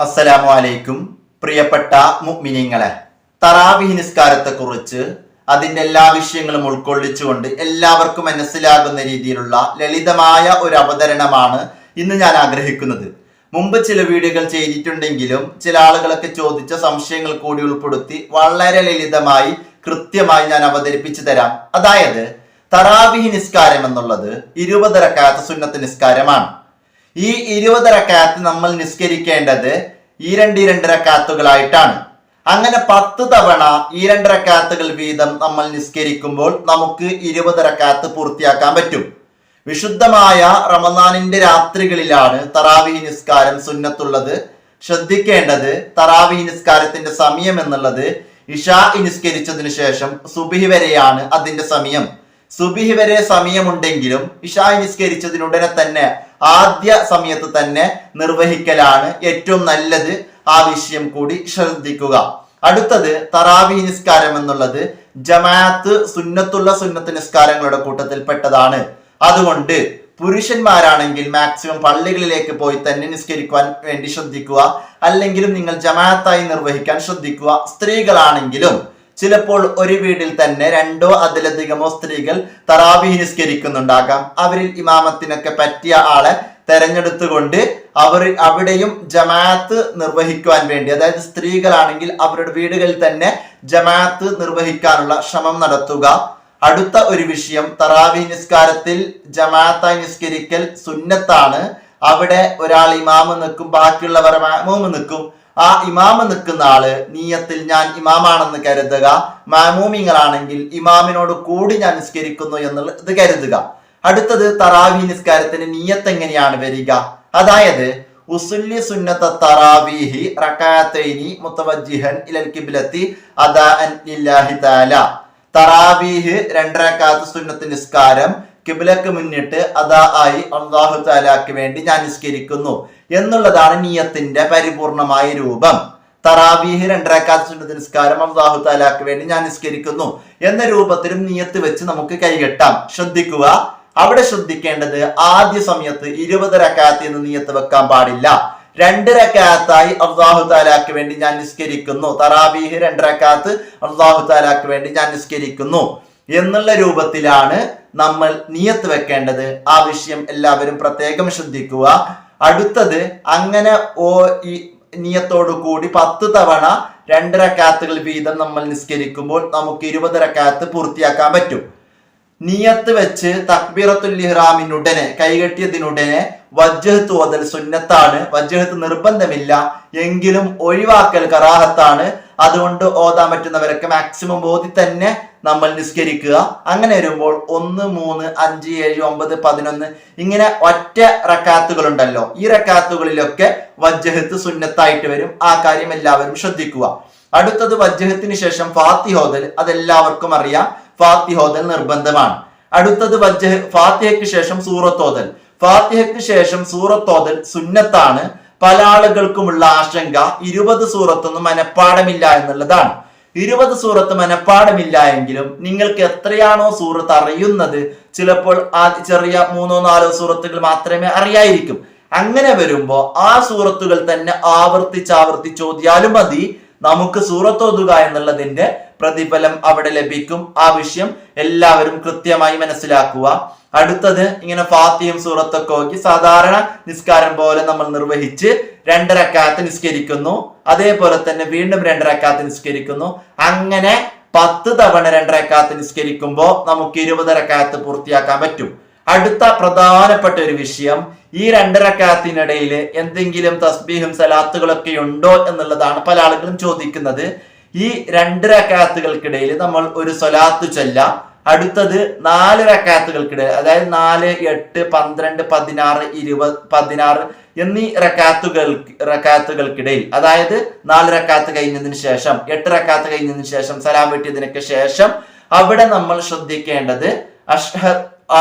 അസ്സലാമു അലൈക്കും പ്രിയപ്പെട്ട മുഗ്മിനിങ്ങളെ തറാവിഹി നിസ്കാരത്തെ കുറിച്ച് അതിന്റെ എല്ലാ വിഷയങ്ങളും ഉൾക്കൊള്ളിച്ചുകൊണ്ട് എല്ലാവർക്കും മനസ്സിലാകുന്ന രീതിയിലുള്ള ലളിതമായ ഒരു അവതരണമാണ് ഇന്ന് ഞാൻ ആഗ്രഹിക്കുന്നത്. മുമ്പ് ചില വീഡിയോകൾ ചെയ്തിട്ടുണ്ടെങ്കിലും ചില ആളുകളൊക്കെ ചോദിച്ച സംശയങ്ങൾ കൂടി ഉൾപ്പെടുത്തി വളരെ ലളിതമായി കൃത്യമായി ഞാൻ അവതരിപ്പിച്ചു തരാം. അതായത് തറാവിഹി നിസ്കാരം എന്നുള്ളത് ഇരുപതരക്കാത്ത സുന്നത്ത് നിസ്കാരമാണ്. ഈ ഇരുപത് റക്കാത്ത് നമ്മൾ നിസ്കരിക്കേണ്ടത് ഈ രണ്ട് രണ്ട് റക്കാത്തുകളായിട്ടാണ് അങ്ങനെ പത്ത് തവണ ഈ രണ്ട് റക്കാത്തുകൾ വീതം നമ്മൾ നിസ്കരിക്കുമ്പോൾ നമുക്ക് ഇരുപത് റക്കാത്ത് പൂർത്തിയാക്കാൻ പറ്റും. വിശുദ്ധമായ റമദാനിന്റെ രാത്രികളിലാണ് തറാവി നിസ്കാരം സുന്നത്തുള്ളത്. ശ്രദ്ധിക്കേണ്ടത് തറാവി നിസ്കാരത്തിന്റെ സമയം എന്നുള്ളത് ഇഷാ നിസ്കരിച്ചതിനു ശേഷം സുബിഹി വരെയാണ് അതിന്റെ സമയം. സുബിഹി വരെ സമയമുണ്ടെങ്കിലും ഇഷായി നിസ്കരിച്ചതിനുടനെ തന്നെ ആദ്യ സമയത്ത് തന്നെ നിർവഹിക്കലാണ് ഏറ്റവും നല്ലത് ആ വിഷയം കൂടി ശ്രദ്ധിക്കുക. അടുത്തത് തറാവി നിസ്കാരം എന്നുള്ളത് ജമാഅത്ത് സുന്നത്തുള്ള സുന്നത്ത് നിസ്കാരങ്ങളുടെ കൂട്ടത്തിൽ പെട്ടതാണ് അതുകൊണ്ട് പുരുഷന്മാരാണെങ്കിൽ മാക്സിമം പള്ളികളിലേക്ക് പോയി തന്നെ നിസ്കരിക്കുവാൻ വേണ്ടി ശ്രദ്ധിക്കുക. അല്ലെങ്കിലും നിങ്ങൾ ജമാഅത്തായി നിർവഹിക്കാൻ ശ്രദ്ധിക്കുക. സ്ത്രീകളാണെങ്കിലും ചിലപ്പോൾ ഒരു വീട്ടിൽ തന്നെ രണ്ടോ അതിലധികമോ സ്ത്രീകൾ തറാവി നിസ്കരിക്കുന്നുണ്ടാകാം. അവരിൽ ഇമാമത്തിനൊക്കെ പറ്റിയ ആളെ തെരഞ്ഞെടുത്തുകൊണ്ട് അവർ അവിടെയും ജമാഅത്ത് നിർവഹിക്കുവാൻ വേണ്ടി അതായത് സ്ത്രീകളാണെങ്കിൽ അവരുടെ വീടുകളിൽ തന്നെ ജമാഅത്ത് നിർവഹിക്കാനുള്ള ശ്രമം നടത്തുക. അടുത്ത ഒരു വിഷയം തറാവി നിസ്കാരത്തിൽ ജമാഅത്തായി നിസ്കരിക്കൽ സുന്നത്താണ്. അവിടെ ഒരാൾ ഇമാമ് നിൽക്കും ബാക്കിയുള്ളവർ മാമൂമ് നിൽക്കും. ആ ഇമാമ നിൽക്കുന്ന ആൾ നീയത്തിൽ ഞാൻ ഇമാമാണെന്ന് കരുതുക. മാമൂമിങ്ങളാണെങ്കിൽ ഇമാമിനോട് കൂടി ഞാൻ നിസ്കരിക്കുന്നു എന്നുള്ളത് കരുതുക. അടുത്തത് തറാവി നിസ്കാരത്തിന് നീയത്ത് എങ്ങനെയാണ് വരിക? അതായത് ഉസുല്ലി സുന്നത്ത തറാവീഹി റക്കാത്തൈനി മുത്തവജിഹൻ ഇലൽ കിബിലത്തി അദാ അൻ തആല. തറാവീഹ് രണ്ടരക്കാത്ത സുന്നത്ത് നിസ്കാരം കിബിലക്ക് മുന്നിട്ട് അദാ ആയി അള്ളാഹു താലാക്ക് വേണ്ടി ഞാൻ നിസ്കരിക്കുന്നു. എന്നുള്ളതാണ് നീയത്തിന്റെ പരിപൂർണമായ രൂപം. തറാബീഹ് രണ്ടരക്കാത്ത സുന്നത്ത് നിസ്കാരം അള്ളാഹു താലാക്ക് വേണ്ടി ഞാൻ നിസ്കരിക്കുന്നു എന്ന രൂപത്തിലും നീയത്ത് വെച്ച് നമുക്ക് കൈകെട്ടാം. ശ്രദ്ധിക്കുക. അവിടെ ശ്രദ്ധിക്കേണ്ടത് ആദ്യ സമയത്ത് ഇരുപത് റക്കാത്ത് എന്ന് നീയത്ത് വെക്കാൻ പാടില്ല. രണ്ട് രക്കാത്തായി അള്ളാഹു താലാക്ക് വേണ്ടി ഞാൻ നിസ്കരിക്കുന്നു. തറാബീഹ് രണ്ടരക്കാത്ത് അള്ളാഹു താലാക്ക് വേണ്ടി ഞാൻ നിസ്കരിക്കുന്നു. എന്നുള്ള രൂപത്തിലാണ് നമ്മൾ നിയത്ത് വെക്കേണ്ടത്. ആ വിഷയം എല്ലാവരും പ്രത്യേകം ശ്രദ്ധിക്കുക. അടുത്തത് അങ്ങനെ ഓ ഈ നിയത്തോടു കൂടി പത്ത് തവണ രണ്ട് റക്കാത്തുകൾ വീതം നമ്മൾ നിസ്കരിക്കുമ്പോൾ നമുക്ക് ഇരുപത് റക്കാത്ത് പൂർത്തിയാക്കാൻ പറ്റും. നിയത്ത് വെച്ച് തക്ബീറത്തുൽ ഇഹ്റാമിനുടനെ കൈകെട്ടിയതിനുടനെ വജ്ജഹത്ത് ഓതൽ സുന്നത്താണ്. വജ്ജഹത്ത് നിർബന്ധമില്ല. എങ്കിലും ഒഴിവാക്കൽ കറാഹത്താണ്. അതുകൊണ്ട് ഓതാൻ പറ്റുന്നവരൊക്കെ മാക്സിമം ഓതി തന്നെ നമ്മൾ നിസ്കരിക്കുക. അങ്ങനെ വരുമ്പോൾ ഒന്ന് മൂന്ന് അഞ്ച് ഏഴ് ഒമ്പത് പതിനൊന്ന് ഇങ്ങനെ ഒറ്റ റക്കാത്തുകൾ ഉണ്ടല്ലോ ഈ റക്കാത്തുകളിലൊക്കെ വജ്ജഹത്ത് സുന്നത്തായിട്ട് വരും. ആ കാര്യം എല്ലാവരും ശ്രദ്ധിക്കുക. അടുത്തത് വജ്ജഹത്തിന് ശേഷം ഫാത്തിഹോദൽ. അതെല്ലാവർക്കും അറിയാം. ഫാത്തിഹോദൽ നിർബന്ധമാണ്. അടുത്തത് വജ്ജഹ ഫാത്തിഹയ്ക്ക് ശേഷം സൂറത്തോതൽ ഫാത്തിഹയ്ക്ക് ശേഷം സൂറത്തോതൽ സുന്നത്താണ്. പല ആളുകൾക്കുമുള്ള ആശങ്ക ഇരുപത് സൂറത്തൊന്നും മനഃപ്പാടമില്ല എന്നുള്ളതാണ്. ഇരുപത് സൂറത്ത് മനഃപ്പാടമില്ല എങ്കിലും നിങ്ങൾക്ക് എത്രയാണോ സൂറത്ത് അറിയുന്നത് ചിലപ്പോൾ ആ ചെറിയ മൂന്നോ നാലോ സൂറത്തുകൾ മാത്രമേ അറിയായിരിക്കും. അങ്ങനെ വരുമ്പോൾ ആ സൂറത്തുകൾ തന്നെ ആവർത്തിച്ച് ചോദിയാലും മതി. നമുക്ക് സൂറത്തോതുക എന്നുള്ളതിന്റെ പ്രതിഫലം അവിടെ ലഭിക്കും. ആ വിഷയം എല്ലാവരും കൃത്യമായി മനസ്സിലാക്കുക. അടുത്തത് ഇങ്ങനെ ഫാത്തിയും സൂറത്തൊക്കെ നോക്കി സാധാരണ നിസ്കാരം പോലെ നമ്മൾ നിർവഹിച്ച് രണ്ടരക്കാത്ത് നിസ്കരിക്കുന്നു. അതേപോലെ തന്നെ വീണ്ടും രണ്ടരക്കാത്ത് നിസ്കരിക്കുന്നു. അങ്ങനെ പത്ത് തവണ രണ്ടരക്കാത്ത് നിസ്കരിക്കുമ്പോൾ നമുക്ക് ഇരുപതരക്കാലത്ത് പൂർത്തിയാക്കാൻ പറ്റും. അടുത്ത പ്രധാനപ്പെട്ട ഒരു വിഷയം ഈ രണ്ടരക്കാത്തിനിടയിൽ എന്തെങ്കിലും തസ്ബീഹും സലാത്തുകളൊക്കെ ഉണ്ടോ എന്നുള്ളതാണ് പല ആളുകളും ചോദിക്കുന്നത്. ഈ രണ്ട് റക്കാത്തുകൾക്കിടയിൽ നമ്മൾ ഒരു സ്വലാത്ത് ചൊല്ല. അടുത്തത് നാല് റക്കാത്തുകൾക്കിടയിൽ അതായത് നാല് എട്ട് പന്ത്രണ്ട് പതിനാറ് ഇരുപത് പതിനാറ് എന്നീ റക്കാത്തുകൾ റക്കാത്തുകൾക്കിടയിൽ. അതായത് നാല് റക്കാത്ത് കഴിഞ്ഞതിന് ശേഷം എട്ട് റക്കാത്ത് കഴിഞ്ഞതിന് ശേഷം സലാം വെട്ടിയതിനൊക്കെ ശേഷം അവിടെ നമ്മൾ ശ്രദ്ധിക്കേണ്ടത് അഷ്ഹ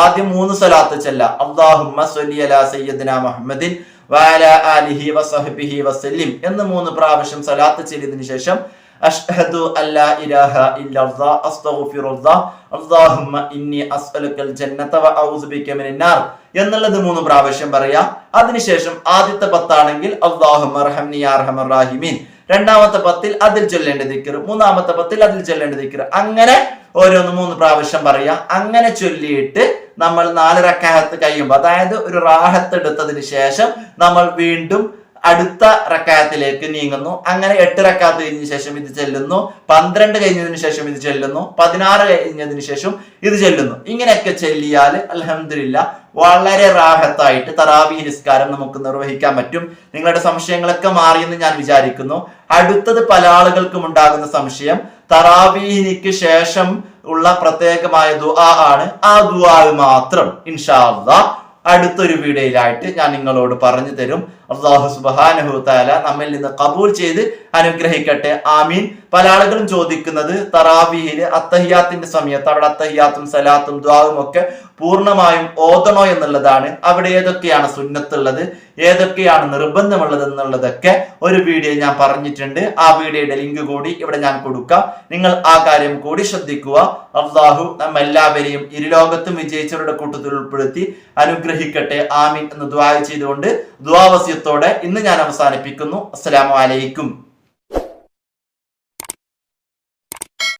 ആദ്യം മൂന്ന് സ്വലാത്ത് ചെല്ല. അള്ളാഹുമ്മ സ്വല്ലി അലാ സയ്യിദ്ന മുഹമ്മദിൻ വാല ആലിഹി വസഹബിഹി വസല്ലിം എന്ന് മൂന്ന് പ്രാവശ്യം സലാത്ത് ചെല്ലിയതിനു ശേഷം അഷ്ഹദു അല്ലാ ഇലാഹ ഇല്ലല്ലാഹ് അസ്തഗ്ഫിറുല്ലാഹ് അല്ലാഹുമ്മ ഇന്നി അസ്അലുക്കൽ ജന്നത വ അഊസു ബിക മിനന്നാർ എന്നുള്ളത് മൂന്ന് പ്രാവശ്യം പറയാ. അതിനുശേഷം ആദ്യത്തെ പത്താണെങ്കിൽ അല്ലാഹുമ്മ റഹംനി യാ അർഹമർ റാഹിമീൻ. രണ്ടാമത്തെ പത്തിൽ അതിൽ ചൊല്ലേണ്ട ദിക്കർ മൂന്നാമത്തെ പത്തിൽ അതിൽ ചൊല്ലേണ്ട ദിക്കർ അങ്ങനെ ഓരോന്ന് മൂന്ന് പ്രാവശ്യം പറയാ. അങ്ങനെ ചൊല്ലിയിട്ട് നമ്മൾ നാല് റക്കാഹത്ത് കഴിയുമ്പോൾ അതായത് ഒരു റാഹത്ത് എടുത്തതിന് ശേഷം നമ്മൾ വീണ്ടും അടുത്ത റക്കാത്തിലേക്ക് നീങ്ങുന്നു. അങ്ങനെ എട്ട് റക്കാത്ത് കഴിഞ്ഞ ശേഷം ഇത് ചെല്ലുന്നു. പന്ത്രണ്ട് കഴിഞ്ഞതിന് ശേഷം ഇത് ചെല്ലുന്നു. പതിനാറ് കഴിഞ്ഞതിന് ശേഷം ഇത് ചെല്ലുന്നു. ഇങ്ങനെയൊക്കെ ചെല്ലിയാൽ അലഹമില്ല വളരെ റാഹത്തായിട്ട് തറാവി നിസ്കാരം നമുക്ക് നിർവഹിക്കാൻ പറ്റും. നിങ്ങളുടെ സംശയങ്ങളൊക്കെ മാറിയെന്ന് ഞാൻ വിചാരിക്കുന്നു. അടുത്തത് പല ആളുകൾക്കും ഉണ്ടാകുന്ന സംശയം. തറാവീഹിനിക്ക് ശേഷം ഉള്ള പ്രത്യേകമായ ദുആ ആണ്. ആ ദുആ മാത്രം ഇൻഷാ അള്ളാഹ് അടുത്തൊരു വീഡിയോയിലായിട്ട് ഞാൻ നിങ്ങളോട് പറഞ്ഞു തരും. അള്ളാഹു സുബാനഹു താല നമ്മിൽ നിന്ന് കബൂൽ ചെയ്ത് അനുഗ്രഹിക്കട്ടെ. ആമീൻ. പല ആളുകളും ചോദിക്കുന്നത് തറാബിഹിൽ അത്തഹിയാത്തിന്റെ സമയത്ത് അവിടെ അത്തഹിയാത്തും സലാത്തും ദ്വാവും ഒക്കെ പൂർണമായും ഓതണോ എന്നുള്ളതാണ്. അവിടെ ഏതൊക്കെയാണ് സുന്നത്തുള്ളത് ഏതൊക്കെയാണ് നിർബന്ധമുള്ളത് എന്നുള്ളതൊക്കെ ഒരു വീഡിയോ ഞാൻ പറഞ്ഞിട്ടുണ്ട്. ആ വീഡിയോയുടെ ലിങ്ക് കൂടി ഇവിടെ ഞാൻ കൊടുക്കാം. നിങ്ങൾ ആ കാര്യം കൂടി ശ്രദ്ധിക്കുക. അള്ളാഹു നമ്മെല്ലാവരെയും ഇരുലോകത്തും വിജയിച്ചവരുടെ കൂട്ടത്തിൽ ഉൾപ്പെടുത്തി അനുഗ്രഹിക്കട്ടെ. ആമീൻ എന്ന് ദ്വാ ചെയ്തുകൊണ്ട് ദ്വാവസ്യത്തോടെ ഇന്ന് ഞാൻ അവസാനിപ്പിക്കുന്നു. അസ്സലാമു അലൈക്കും.